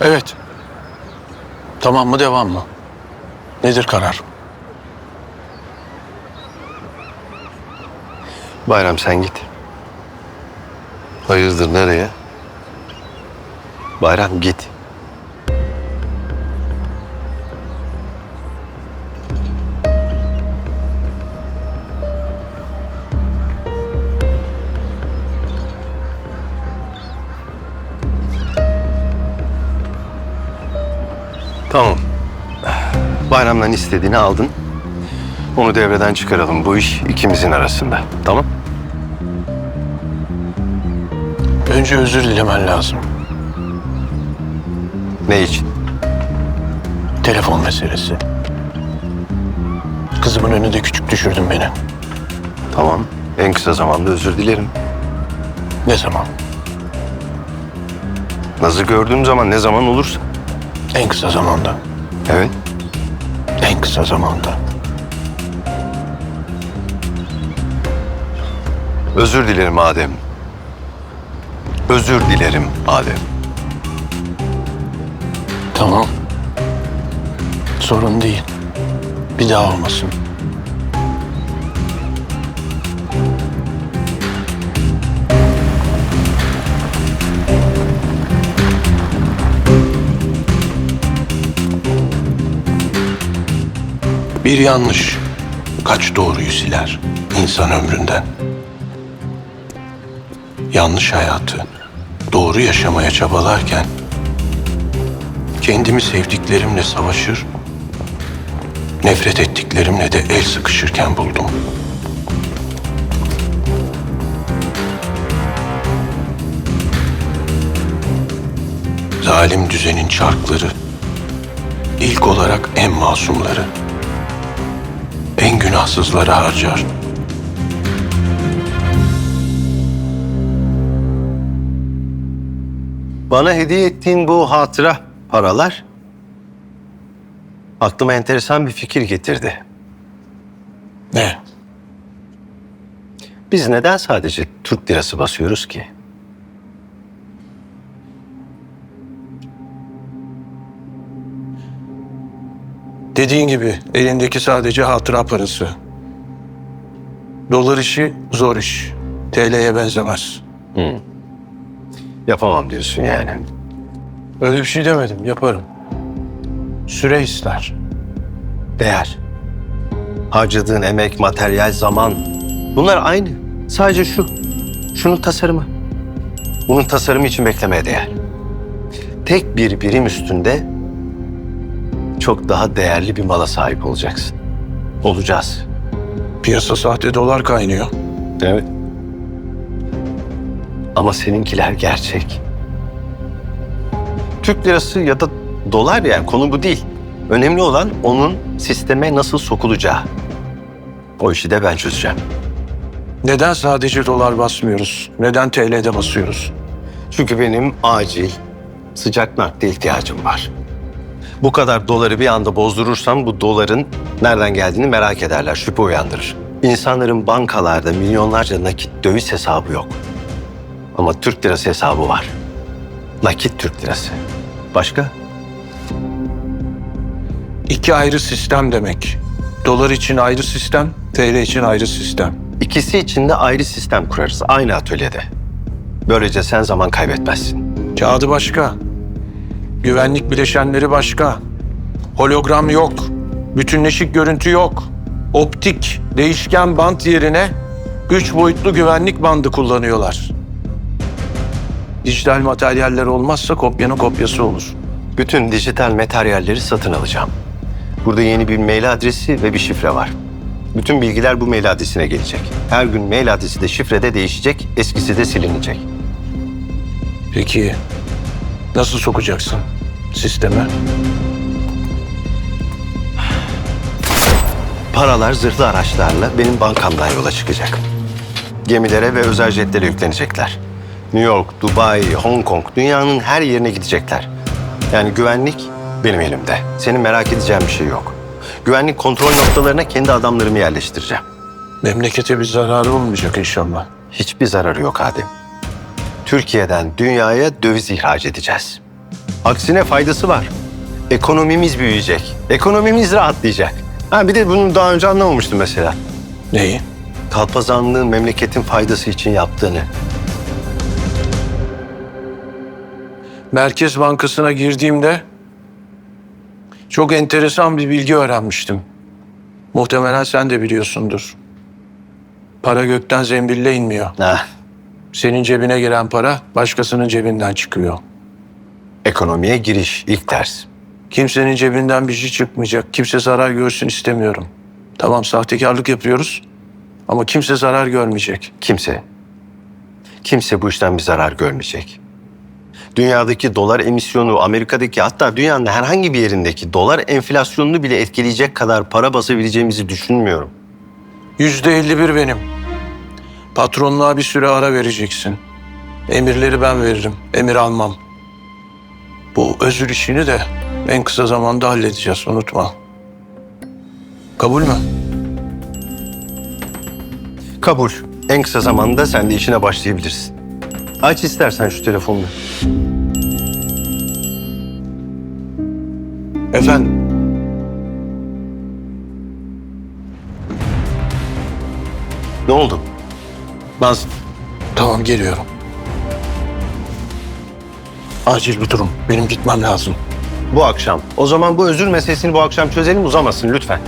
Evet. Tamam mı devam mı? Nedir karar? Bayram sen git. Hayırdır nereye? Bayram git. Tamam. Bayramdan istediğini aldın. Onu devreden çıkaralım. Bu iş ikimizin arasında. Tamam? Önce özür dilemen lazım. Ne için? Telefon meselesi. Kızımın önünde küçük düşürdün beni. Tamam. En kısa zamanda özür dilerim. Ne zaman? Naz'ı gördüğüm zaman ne zaman olursa. En kısa zamanda. Evet. En kısa zamanda. Özür dilerim Adem. Özür dilerim Adem. Tamam. Sorun değil. Bir daha olmasın. Bir yanlış kaç doğruyu siler insan ömründen. Yanlış hayatı doğru yaşamaya çabalarken kendimi sevdiklerimle savaşır, nefret ettiklerimle de el sıkışırken buldum. Zalim düzenin çarkları, ilk olarak en masumları, en günahsızları harcar. Bana hediye ettiğin bu hatıra paralar aklıma enteresan bir fikir getirdi. Ne? Biz neden sadece Türk lirası basıyoruz ki? Dediğin gibi elindeki sadece hatıra parası. Dolar işi zor iş. TL'ye benzemez. Yapamam diyorsun yani. Öyle bir şey demedim, yaparım. Süre ister. Değer. Harcadığın emek, materyal, zaman. Bunlar aynı. Sadece şu. Şunun tasarımı. Bunun tasarımı için beklemeye değer. Tek bir birim üstünde çok daha değerli bir mala sahip olacaksın. Olacağız. Piyasa sahte dolar kaynıyor. Evet. Ama seninkiler gerçek. Türk lirası ya da dolar yani konu bu değil. Önemli olan onun sisteme nasıl sokulacağı. O işi de ben çözeceğim. Neden sadece dolar basmıyoruz? Neden TL'de basıyoruz? Çünkü benim acil sıcak nakde ihtiyacım var. Bu kadar doları bir anda bozdurursam bu doların nereden geldiğini merak ederler, şüphe uyandırır. İnsanların bankalarda milyonlarca nakit döviz hesabı yok. Ama Türk lirası hesabı var. Nakit Türk lirası. Başka? İki ayrı sistem demek. Dolar için ayrı sistem, TL için ayrı sistem. İkisi için de ayrı sistem kurarız aynı atölyede. Böylece sen zaman kaybetmezsin. Kağıdı başka. Güvenlik bileşenleri başka. Hologram yok. Bütünleşik görüntü yok. Optik, değişken bant yerine üç boyutlu güvenlik bandı kullanıyorlar. Dijital materyaller olmazsa kopyanın kopyası olur. Bütün dijital materyalleri satın alacağım. Burada yeni bir mail adresi ve bir şifre var. Bütün bilgiler bu mail adresine gelecek. Her gün mail adresi de şifre de değişecek, eskisi de silinecek. Peki nasıl sokacaksın sisteme? Paralar zırhlı araçlarla benim bankamdan yola çıkacak. Gemilere ve özel jetlere yüklenecekler. New York, Dubai, Hong Kong, dünyanın her yerine gidecekler. Yani güvenlik benim elimde. Senin merak edeceğin bir şey yok. Güvenlik kontrol noktalarına kendi adamlarımı yerleştireceğim. Memlekete bir zararı olmayacak inşallah. Hiçbir zararı yok Adem. Türkiye'den dünyaya döviz ihraç edeceğiz. Aksine faydası var. Ekonomimiz büyüyecek. Ekonomimiz rahatlayacak. Ha bir de bunu daha önce anlamamıştım mesela. Neyi? Kalpazanlığın memleketin faydası için yaptığını. Merkez Bankası'na girdiğimde çok enteresan bir bilgi öğrenmiştim. Muhtemelen sen de biliyorsundur. Para gökten zembille inmiyor. Ha, Senin cebine giren para başkasının cebinden çıkıyor. Ekonomiye giriş ilk ders. Kimsenin cebinden bir şey çıkmayacak. Kimse zarar görsün istemiyorum. Tamam sahtekarlık yapıyoruz ama kimse zarar görmeyecek. Kimse, kimse bu işten bir zarar görmeyecek. Dünyadaki dolar emisyonu, Amerika'daki hatta dünyanın herhangi bir yerindeki dolar enflasyonunu bile etkileyecek kadar para basabileceğimizi düşünmüyorum. Yüzde elli bir benim. Patronluğa bir süre ara vereceksin. Emirleri ben veririm. Emir almam. Bu özür işini de en kısa zamanda halledeceğiz. Unutma. Kabul mü? Kabul. En kısa zamanda sen de işine başlayabilirsin. Aç istersen şu telefonunu. Efendim? Ne oldu? Nazım. Tamam geliyorum. Acil bir durum. Benim gitmem lazım. Bu akşam. O zaman bu özür meselesini bu akşam çözelim uzamasın lütfen.